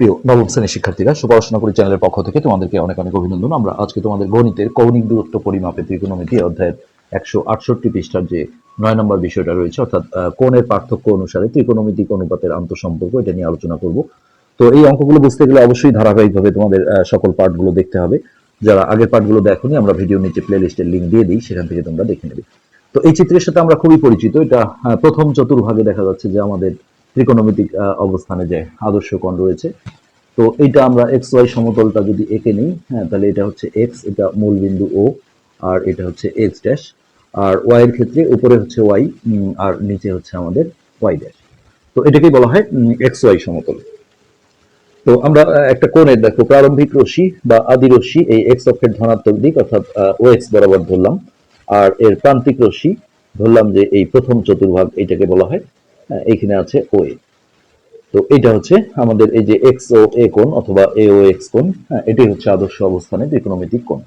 প্রিয় নবম শ্রেণির শিক্ষার্থীরা সুপড়াশোনা করি চ্যানেলের পক্ষ থেকে তোমাদেরকে অনেক অনেক অভিনন্দন। আমরা আজকে তোমাদের গণিতের কৌণিক দূরত্ব পরিমাপে ত্রিকোণমিতি অধ্যায়ের একশো আটষট্টি পৃষ্ঠার যে নয় নম্বর বিষয়টা রয়েছে, অর্থাৎ কোণের পার্থক্য অনুসারে ত্রিকোণমিতিক অনুপাতের আন্তঃসম্পর্ক এটা নিয়ে আলোচনা করব। তো এই অঙ্কগুলো বুঝতে গেলে অবশ্যই ধারাবাহিকভাবে তোমাদের সকল পার্টগুলো দেখতে হবে। যারা আগের পার্টগুলো দেখোনি, আমরা ভিডিও নিচে প্লে লিস্টের লিঙ্ক দিয়ে দিই, সেখান থেকে তোমরা দেখে নেবে। তো এই চিত্রের সাথে আমরা খুবই পরিচিত। এটা প্রথম চতুর্ভাগে দেখা যাচ্ছে যে আমাদের ত্রিকোণমিতিক অবস্থানে যে আদর্শ কোণ রয়েছে। তো এটা আমরা এক্স ওয়াই সমতলটা যদি এঁকে নিই হ্যাঁ তাহলে এটা হচ্ছে এক্স এটা মূল বিন্দু ও আর এটা হচ্ছে এক্স ড্যাশ আর ওয়াই এর ক্ষেত্রে উপরে হচ্ছে ওয়াই আর নিচে হচ্ছে আমাদের ওয়াই ড্যাশ তো এটাকেই বলা হয় এক্স ওয়াই সমতল। তো আমরা একটা কোণের দেখো, প্রারম্ভিক রশ্মি বা আদি রশ্মি, এই এক্স অক্ষের ধনাত্মক দিক, অর্থাৎ ও এক্স বরাবর ধরলাম। আর এর প্রান্তিক রশ্মি, ধরলাম যে এই প্রথম চতুর্ভাগ, এটাকে বলা হয় এইখানে আছে ও এ তো এটা হচ্ছে আমাদের এই যে এক্স ও এ কোণ অথবা এ ও এক্স কোণ হ্যাঁ, এটি হচ্ছে আদর্শ অবস্থানে ত্রিকোণমিতিক কোণ।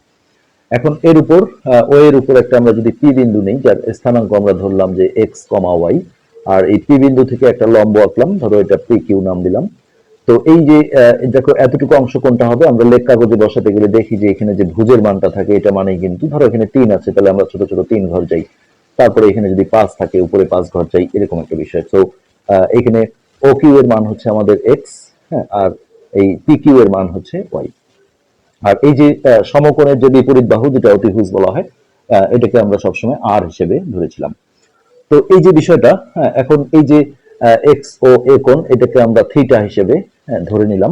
এখন এর উপর ও এর উপর একটা আমরা যদি পি বিন্দু নেই যার স্থানাঙ্ক আমরা ধরলাম যে এক্স কমা ওয়াই আর এই পি বিন্দু থেকে একটা লম্ব আঁকলাম ধরো এটা পি কিউ নাম দিলাম। তো এই যে দেখো এতটুকু অংশ কোনটা হবে আমরা লেখ কাগজে বসাতে গেলে দেখি যে এখানে যে ভুজের মানটা থাকে এটা মানেই কিন্তু ধরো এখানে তিন আছে তাহলে আমরা ছোট ছোট তিন ঘর যাই। তারপরে এখানে যদি পাঁচ থাকে উপরে পাঁচ ঘর যাই এরকম একটা বিষয়। তো এখানে ও কিউ এর মান হচ্ছে আমাদের এক্স হ্যাঁ আর এই পি কিউ এর মান হচ্ছে ওয়াই আর এই যে সমকোণের যে বিপরীত বাহু যেটা অতিভুজ বলা হয় এটাকে আমরা সবসময় আর হিসেবে ধরেছিলাম। তো এই যে বিষয়টা হ্যাঁ, এখন এই যে এক্স ও এ কোণ এটাকে আমরা থিটা হিসেবে হ্যাঁ, ধরে নিলাম।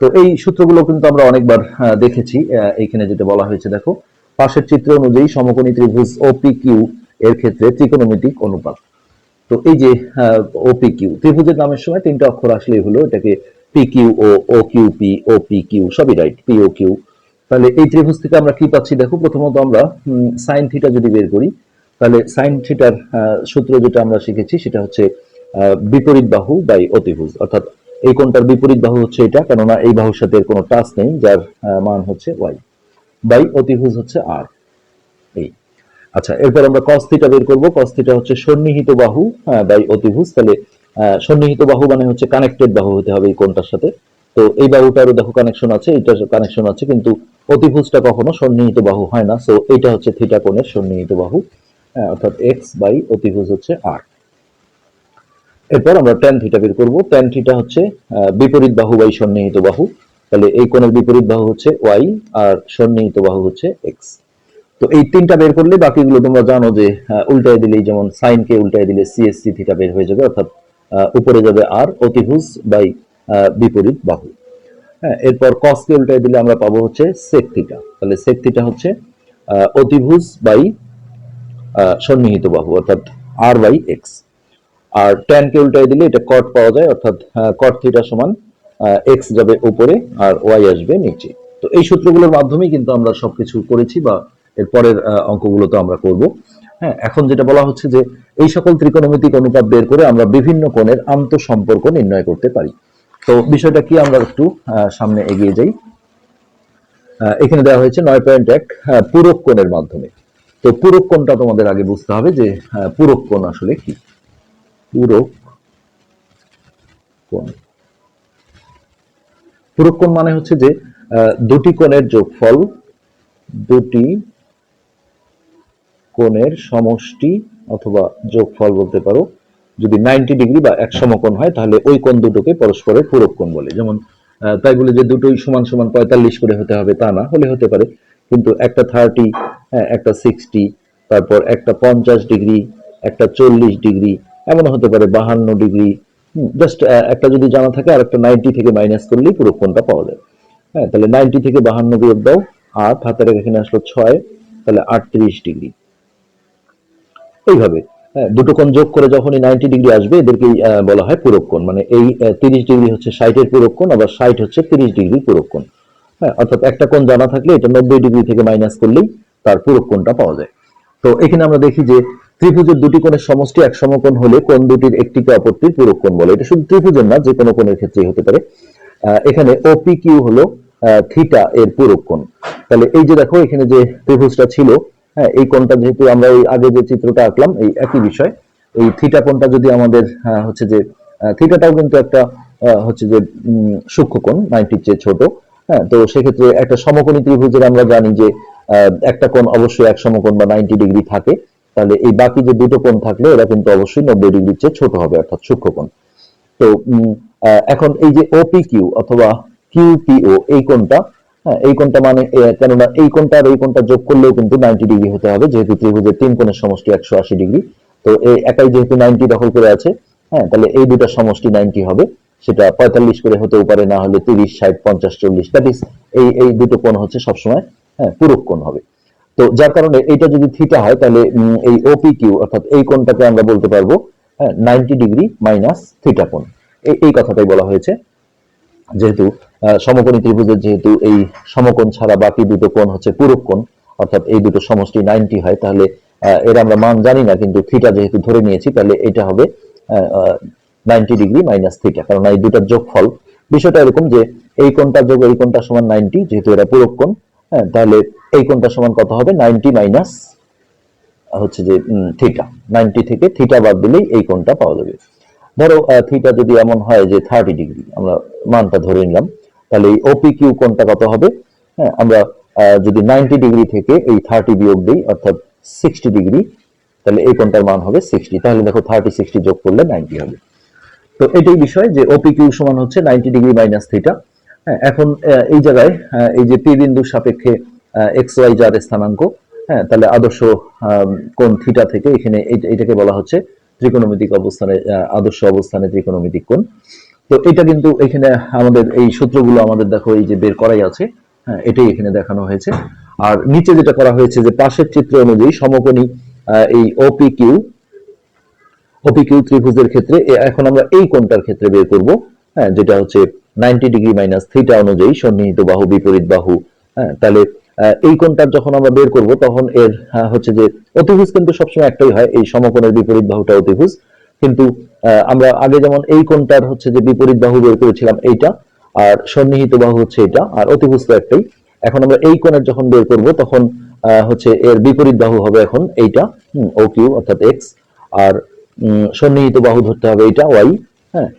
তো এই সূত্রগুলো কিন্তু আমরা অনেকবার দেখেছি এইখানে যেটা বলা হয়েছে দেখো পাশের চিত্র অনুযায়ী সমকোণী ত্রিভুজ ও পি কিউ এর ক্ষেত্রে ত্রিকোণমিতিক অনুপাত। তো এই যে ওপি কিউ ত্রিভুজের নামের সময় তিনটা অক্ষর আসলেই হলো, এটাকে P Q O O Q P O P Q সবই রাইট পি ও কিউ তাহলে এই ত্রিভুজ থেকে আমরা কি পাচ্ছি? দেখো, প্রথমত আমরা সাইন থিটা যদি বের করি, তাহলে সাইন থিটার সূত্র যেটা আমরা শিখেছি, সেটা হচ্ছে বিপরীত বাহু বাই অতিভুজ। অর্থাৎ এই কোণটার বিপরীত বাহু হচ্ছে এটা, কেননা এই বাহুর সাথে কোনো টাচ নেই, যার মান হচ্ছে ওয়াই বাই অতিভুজ হচ্ছে আর আচ্ছা এরপর আমরা থিটা বের করব। থিটা হচ্ছে সন্নিহিত বাহু হ্যাঁ, বাই অতিভুজ। তাহলে সন্নিহিত বাহু মানে হচ্ছে কানেক্টেড বাহু হতে হবে এই কোণটার সাথে। তো এই বাহুটারও দেখো কানেকশন আছে এইটার কানেকশন আছে কিন্তু অতিভুজটা কখনো সন্নিহিত বাহু হয় না। সো এটা হচ্ছে থিটা কোণের সন্নিহিত বাহু হ্যাঁ, অর্থাৎ এক্স বাই অতিভুজ হচ্ছে আর এরপর আমরা ট্যান থিটা বের করব। ট্যান থিটা হচ্ছে বিপরীত বাহু বাই সন্নিহিত বাহু। তাহলে এই কোণের বিপরীত বাহু হচ্ছে ওয়াই আর সন্নিহিত বাহু হচ্ছে এক্স তো এই তিনটা বের করলে বাকিগুলো তোমরা জানো যে উল্টায় দিলেই যেমন সাইন কে উল্টায় দিলে সিএসসি থিটা বের হয়ে যাবে, অর্থাৎ উপরে যাবে আর অতিভুজ বাই বিপরীত বাহু। হ্যাঁ এরপর কস কে উল্টায় দিলে আমরা পাবো হচ্ছে সেক থিটা তাহলে সেক থিটা হচ্ছে অতিভুজ বাই সন্নিহিত বাহু, অর্থাৎ আর বাই এক্স আর কে উল্টায় দিলে এটা কট পাওয়া যায়, অর্থাৎ কট থিটা সমান এক্স যাবে উপরে আর ওয়াই আসবে নিচে। তো এই সূত্রগুলোর মাধ্যমেই কিন্তু আমরা সবকিছু করেছি বা এর পরের অঙ্কগুলো তো আমরা করব। হ্যাঁ এখন যেটা বলা হচ্ছে যে এই সকল ত্রিকোণমিতিক অনুপাত বের করে আমরা বিভিন্ন কোণের আন্তঃসম্পর্ক নির্ণয় করতে পারি। তো বিষয়টা কি আমরা একটু সামনে এগিয়ে যাই। এখানে দেওয়া হয়েছে নয় পয়েন্ট এক পূরক কোণের মাধ্যমে। তো পূরক কোণটা তোমাদের আগে বুঝতে হবে যে পূরক কোণ আসলে কি? পূরক কোণ। পূরক কোণ মানে হচ্ছে যে দুটি কোণের যোগফল দুটি কোণের সমষ্টি অথবা যোগফল বলতে পারো, যদি নাইনটি ডিগ্রি বা এক সমকোণ হয়, তাহলে ওই কোণ দুটোকে পরস্পরের পূরক কোণ বলে। যেমন তাই বলে যে দুটোই সমান সমান পঁয়তাল্লিশ করে হতে হবে, তা না, হলে হতে পারে। কিন্তু একটা থার্টি একটা সিক্সটি তারপর একটা পঞ্চাশ ডিগ্রি একটা চল্লিশ ডিগ্রি এমন হতে পারে বাহান্ন ডিগ্রি জাস্ট একটা যদি জানা থাকে, আর একটা নাইনটি থেকে মাইনাস করলেই পুরো কোণটা পাওয়া যায়। হ্যাঁ তাহলে নাইনটি থেকে বাহান্ন বিয়োগ দাও, আট হাতের এখানে আসলো ছয়, তাহলে আটত্রিশ ডিগ্রি এইভাবে। হ্যাঁ, দুটো কোণ যোগ করে যখনই নাইনটি ডিগ্রি আসবে এদেরকেই বলা হয় পূরক মানে এই তিরিশ ডিগ্রি হচ্ছে ষাটের পূরক আবার ষাট হচ্ছে তিরিশ ডিগ্রি পূরক হ্যাঁ অর্থাৎ একটা কোণ জানা থাকলে এটা নব্বই ডিগ্রি থেকে মাইনাস করলেই তার পূরক পাওয়া যায়। তো এখানে আমরা দেখি যে ত্রিভুজের দুটি কোণের সমষ্টি এক সমকোণ হলে কোণ দুটির একটিকে অপরটির পূরক বলে। এটা শুধু ত্রিভুজের না যে কোনো কোণের ক্ষেত্রেই হতে পারে। এখানে ওপি কিউ হলো থিটা এর পূরক তাহলে এই যে দেখো এখানে যে ত্রিভুজটা ছিল হ্যাঁ এই কোণটা যেহেতু আমরা এই আগে যে চিত্রটা আঁকলাম এই একই বিষয়। এই থিটা কোণটা যদি আমাদের হচ্ছে যে থিটাটাও কিন্তু একটা হচ্ছে যে উম, সূক্ষ্মকোণ নাইনটির চেয়ে ছোট। হ্যাঁ তো সেক্ষেত্রে একটা সমকোণী ত্রিভুজের আমরা জানি যে একটা কোণ অবশ্যই এক সমকোণ বা নাইনটি ডিগ্রি থাকে। তাহলে এই বাকি যে দুটো কোণ থাকলে এরা কিন্তু অবশ্যই নব্বই ডিগ্রির চেয়ে ছোট হবে অর্থাৎ সূক্ষ্মকোণ তো উম, আহ, এখন এই যে ওপি কিউ অথবা কিউপিও এই কোণটা হ্যাঁ এই মানে কেননা এই আর এই যোগ করলেও কিন্তু নাইনটি ডিগ্রি হতে হবে, যেহেতু ত্রিভুজের তিন কোণের সমষ্টি একশো আশি ডিগ্রি তো এই একাই যেহেতু নাইনটি দখল করে আছে হ্যাঁ তাহলে এই দুটার সমষ্টি নাইনটি হবে। সেটা পঁয়তাল্লিশ করে হতেও পারে, না হলে তিরিশ, ষাট, পঞ্চাশ, চল্লিশ দ্যাট ইস এই এই দুটো কোণ হচ্ছে সবসময় হ্যাঁ পূরক কোণ হবে। তো যার কারণে এটা যদি থিটা হয়, তাহলে এই ওপি কিউ অর্থাৎ এই কোণটাকে আমরা বলতে পারব হ্যাঁ নাইনটি ডিগ্রি মাইনাস থিটা কোণ। এই কথাটাই বলা হয়েছে। যেহেতু সমকোণী ত্রিভুজের যেহেতু এই সমকোণ ছাড়া বাকি দুটো কোণ হচ্ছে পূরক কোণ, অর্থাৎ এই দুটো সমষ্টি নাইনটি হয়, তাহলে এর আমরা মান জানি না, কিন্তু থিটা যেহেতু ধরে নিয়েছি, তাহলে এটা হবে নাইনটি ডিগ্রি মাইনাস থিটা কারণ এই দুটার যোগফল। বিষয়টা এরকম যে, এই কোণটা যোগ, এই কোণটা সমান নাইনটি যেহেতু এরা পূরক কোণ হ্যাঁ তাহলে এই কোণটা সমান কত হবে? নাইনটি মাইনাস হচ্ছে যে থিটা নাইনটি থেকে থিটা বাদ দিলেই এই কোণটা পাওয়া যাবে। ধরো থিটা যদি এমন হয় যে থার্টি ডিগ্রি আমরা মানটা ধরে নিলাম, তাহলে এই ওপি কিউ কোণটা কত হবে? হ্যাঁ আমরা যদি নাইনটি ডিগ্রি থেকে এই থার্টি বিয়োগ দিই, অর্থাৎ সিক্সটি ডিগ্রি তাহলে এই কোণটার মান হবে সিক্সটি তাহলে দেখো থার্টি সিক্সটি যোগ করলে নাইনটি হবে। তো এটাই বিষয় যে ওপি কিউ সমান হচ্ছে নাইনটি ডিগ্রি মাইনাস থিটা হ্যাঁ এখন এই জায়গায় এই যে পি বিন্দুর সাপেক্ষে এক্স ওয়াই যার স্থানাঙ্ক হ্যাঁ তাহলে আদর্শ কোণ থিটা থেকে এখানে এটাকে বলা হচ্ছে ত্রিকোণমিতিক অবস্থানে আদর্শ অবস্থানে ত্রিকোণমিতিক কোণ। তো এটা কিন্তু এখানে আমাদের এই সূত্রগুলো আমাদের দেখো এই যে বের করাই আছে। হ্যাঁ এটাই এখানে দেখানো হয়েছে। আর নিচে যেটা করা হয়েছে যে পাশের চিত্র অনুযায়ী সমকোণী এই ওপি কিউ ওপিকিউ ত্রিভুজের ক্ষেত্রে এখন আমরা এই কোণটার ক্ষেত্রে বের করব। হ্যাঁ যেটা হচ্ছে নাইনটি ডিগ্রি মাইনাস থিটা অনুযায়ী সন্নিহিত বাহু, বিপরীত বাহু। হ্যাঁ তাহলে এই কোণটার যখন আমরা বের করব, তখন এর হচ্ছে যে অতিভুজ কিন্তু সবসময় একটাই হয়, এই সমকোণের বিপরীত বাহুটা অতিভুজ। কিন্তু আমরা আগে যেমন এই কোণটার হচ্ছে যে বিপরীত বাহু বের করেছিলাম এইটা, আর সন্নিহিত বাহু হচ্ছে এটা, আর অতিভুজ তো একটাই। এখন আমরা এই কোণের যখন বের করব, তখন হচ্ছে এর বিপরীত বাহু হবে এখন এইটা ও কিউ অর্থাৎ এক্স আর সন্নিহিত বাহু ধরতে হবে এটা ওয়াই হ্যাঁ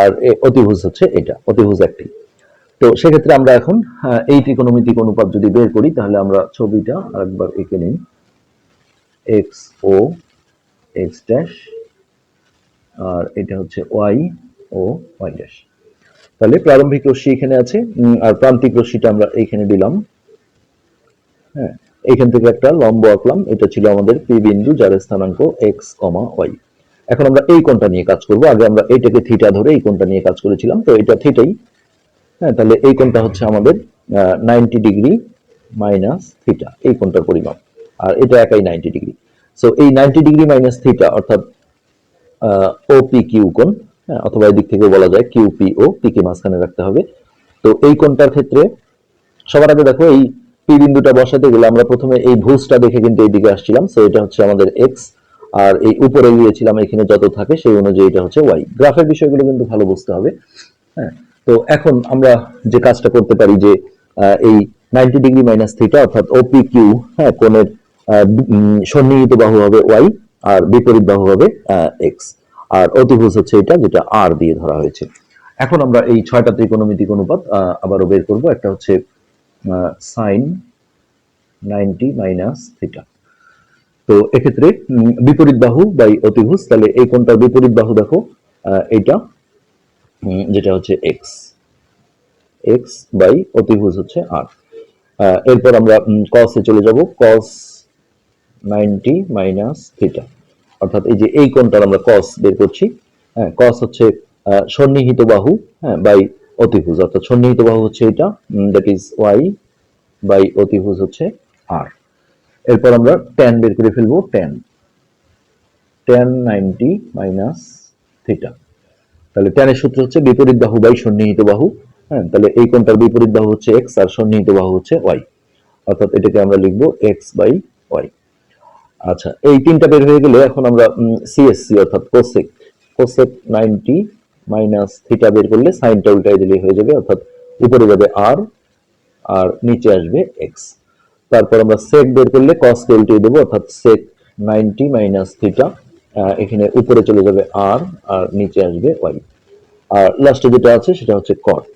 আর অতিভুজ হচ্ছে এটা, অতিভুজ একটি তো সেক্ষেত্রে আমরা এখন এই ত্রিকোণমিতিক অনুপাত যদি বের করি, তাহলে আমরা ছবিটা আরেকবার এঁকে নিই। এক্স ও এক্স ড্যাশ আর এটা হচ্ছে ওয়াই ও ওয়াই ড্যাশ তাহলে প্রারম্ভিক রশ্মি এখানে আছে আর প্রান্তিক রশ্মিটা আমরা এইখানে দিলাম। হ্যাঁ এখান থেকে একটা লম্ব আঁকলাম, এটা ছিল আমাদের পি বিন্দু, যার স্থানাঙ্ক এক্স কমা ওয়াই এখন আমরা এই কোণটা নিয়ে কাজ করব। আগে আমরা এইটাকে থিটা ধরে এই কোণটা নিয়ে কাজ করেছিলাম, তো এটা থিটাই হ্যাঁ তাহলে এই কোণটা হচ্ছে আমাদের নাইনটি ডিগ্রি মাইনাস থিটা এই কোণটার পরিমাপ। আর এটা একাই নাইনটি ডিগ্রি সো এই নাইনটি ডিগ্রি মাইনাস থিটা অর্থাৎ ওপি কিউ কোণ হ্যাঁ, অথবা এদিক থেকে বলা যায় কিউপিও পি ও কে মাঝখানে রাখতে হবে। তো এই কোণটার ক্ষেত্রে সবার আগে দেখো এই পি বিন্দুটা বসাতে গেলে আমরা প্রথমে এই ভুজটা দেখে কিন্তু এইদিকে আসছিলাম। সো এটা হচ্ছে আমাদের এক্স আর এই উপরে গিয়েছিলাম এখানে যত থাকে সেই অনুযায়ী এটা হচ্ছে ওয়াই গ্রাফের বিষয়গুলো কিন্তু ভালো বুঝতে হবে। হ্যাঁ তো এখন আমরা যে কাজটা করতে পারি যে এই নাইনটি ডিগ্রি মাইনাস থিটা অর্থাৎ ওপি কিউ হ্যাঁ কোণের সন্নিহিত বাহু হবে ওয়াই আর বিপরীত বাহু হবে এক্স আর অতিভুজ হচ্ছে এটা যেটা আর দিয়ে ধরা হয়েছে। এখন আমরা এই ছয়টা ত্রিকোণমিতিক অনুপাত আবারও বের করব। একটা হচ্ছে সাইন নাইনটি মাইনাস থিটা তো এক্ষেত্রে বিপরীত বাহু বাই অতিভুজ তাহলে এই কোণটার বিপরীত বাহু দেখো উম, যেটা হচ্ছে এক্স এক্স বাই অতিভুজ হচ্ছে আর এরপর আমরা কসে চলে যাব। কস নাইনটি মাইনাস থিটা অর্থাৎ এই যে এই কোণটার আমরা কস বের করছি। হ্যাঁ কস হচ্ছে সন্নিহিত বাহু হ্যাঁ বাই অতিভুজ। অর্থাৎ সন্নিহিত বাহু হচ্ছে এটা দ্যাট ইজ ওয়াই বাই অতিভুজ হচ্ছে আর এরপর আমরা ট্যান বের করে ফেলব tan tan ninety minus theta তাহলে ট্যানের সূত্র হচ্ছে বিপরীত বাহু বাই সন্নিহিত বাহু হ্যাঁ? তাহলে এই কোণটার বিপরীত বাহু হচ্ছে এক্স আর সন্নিহিত বাহু হচ্ছে ওয়াই অর্থাৎ এটাকে আমরা লিখব এক্স বাই ওয়াই আচ্ছা এই তিনটা বের হয়ে গেলে এখন আমরা সিএসসি অর্থাৎ cosec cosec ninety minus theta বের করলে সাইনটা উল্টাই দিলে হয়ে যাবে, অর্থাৎ উপরে যাবে আর আর নিচে আসবে এক্স তারপর আমরা সেক বের করলে কস কে উল্টিয়ে দেবো, অর্থাৎ সেক নাইনটি মাইনাস থিটা এখানে উপরে চলে যাবে আর আর নিচে আসবে ওয়াই আর লাস্টে যেটা আছে, সেটা হচ্ছে cot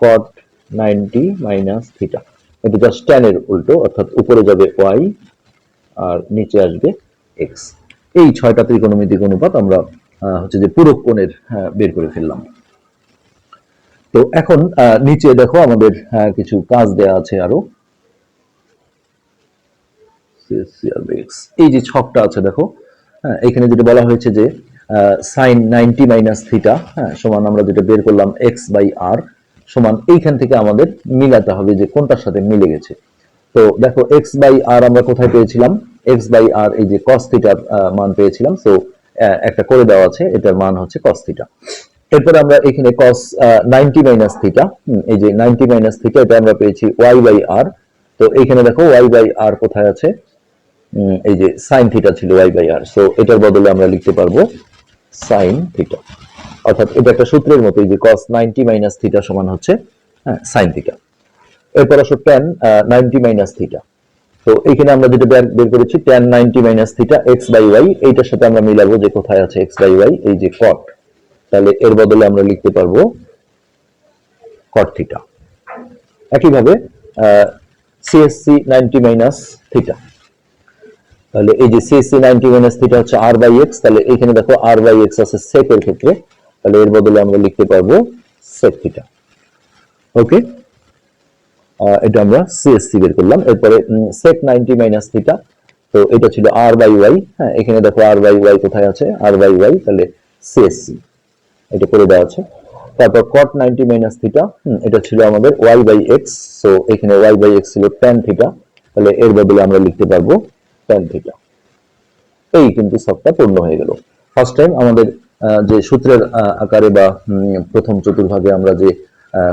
cot ninety minus theta এটা জাস্ট ট্যানের উল্টো, অর্থাৎ উপরে যাবে ওয়াই আর নিচে আসবে এক্স এই ছয়টা ত্রিকোণমিতিক অনুপাত আমরা হচ্ছে যে পুরো কোণের বের করে ফেললাম। তো এখন নিচে দেখো আমাদের কিছু কাজ দেয়া আছে আরও। এই যে ছকটা আছে দেখো এখানে যেটা বলা হয়েছে যে সাইন নাইনটি মাইনাস থিটা হ্যাঁ সমান আমরা যেটা বের করলাম এক্স বাই আর সমান এইখান থেকে আমাদের মিলাতে হবে যে কোনটার সাথে মিলে গেছে। তো দেখো এক্স বাই আর আমরা কোথায় পেয়েছিলাম? এক্স বাই আর এই যে কস থিটার মান পেয়েছিলাম। তো একটা করে দেওয়া আছে, এটার মান হচ্ছে কস থিটা এরপরে আমরা এখানে কস নাইনটি মাইনাস থিটা এই যে নাইনটি মাইনাস থিটা এটা আমরা পেয়েছি ওয়াই বাই আর তো এখানে দেখো ওয়াই বাই আর কোথায় আছে? এই যে সাইন থিটা ছিল ওয়াই বাই আর সো এটার বদলে আমরা লিখতে পারব সাইন থিটা অর্থাৎ এটা একটা সূত্রের মতো যে cos 90 মাইনাস থিটা সমান হচ্ছে হ্যাঁ সাইন থিটা এরপর আসো tan 90 মাইনাস থিটা তো এখানে আমরা যেটা বের করেছি, tan 90 minus theta x by y, এইটার সাথে আমরা মিলাবো যে কোথায় আছে x বাই y, এই যে cot তাহলে এর বদলে আমরা লিখতে পারব cot থিটা একইভাবে সিএসসি 90 মাইনাস থিটা তাহলে এই যে সিএসসি নাইনটি মাইনাস থিটা হচ্ছে আর বাই এক্স তাহলে এখানে দেখো আর বাই এক্স আছে সেক এর ক্ষেত্রে। তাহলে এর বদলে আমরা লিখতে পারব সেক থিটা ওকে এটা আমরা সিএসসি বের করলাম। এরপরে সেক নাইনটি মাইনাস থিটা তো এটা ছিল আর বাই ওয়াই হ্যাঁ এখানে দেখো আর বাই ওয়াই কোথায় আছে? আর বাই ওয়াই তাহলে সিএসসি এটা করে দেওয়া আছে। তারপর cot 90 মাইনাস থিটা এটা ছিল আমাদের ওয়াই বাই এক্স সো এখানে ওয়াই বাই এক্স ছিল tan থিটা তাহলে এর বদলে আমরা লিখতে পারব tan থিটা এই কিন্তু সবটা পূর্ণ হয়ে গেল। ফার্স্ট টাইম আমাদের যে সূত্রের আকারে বা প্রথম চতুর্ভাগে আমরা যে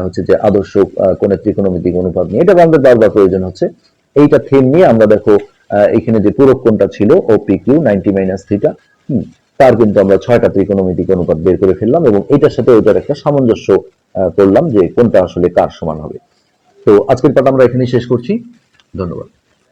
হচ্ছে যে আদর্শ কোণের ত্রিকোণমিতিক অনুপাত নিয়ে এটা আমাদের বারবার প্রয়োজন হচ্ছে। এইটা থিম নিয়ে আমরা দেখো এখানে যে পূরক কোণটা ছিল O P Q ninety minus theta তার কিন্তু আমরা ছয়টা ত্রিকোণমিতিক অনুপাত বের করে ফেললাম এবং এটার সাথে ওইটার একটা সামঞ্জস্য করলাম যে কোনটা আসলে কার সমান হবে। তো আজকের পাঠ আমরা এখানেই শেষ করছি। ধন্যবাদ।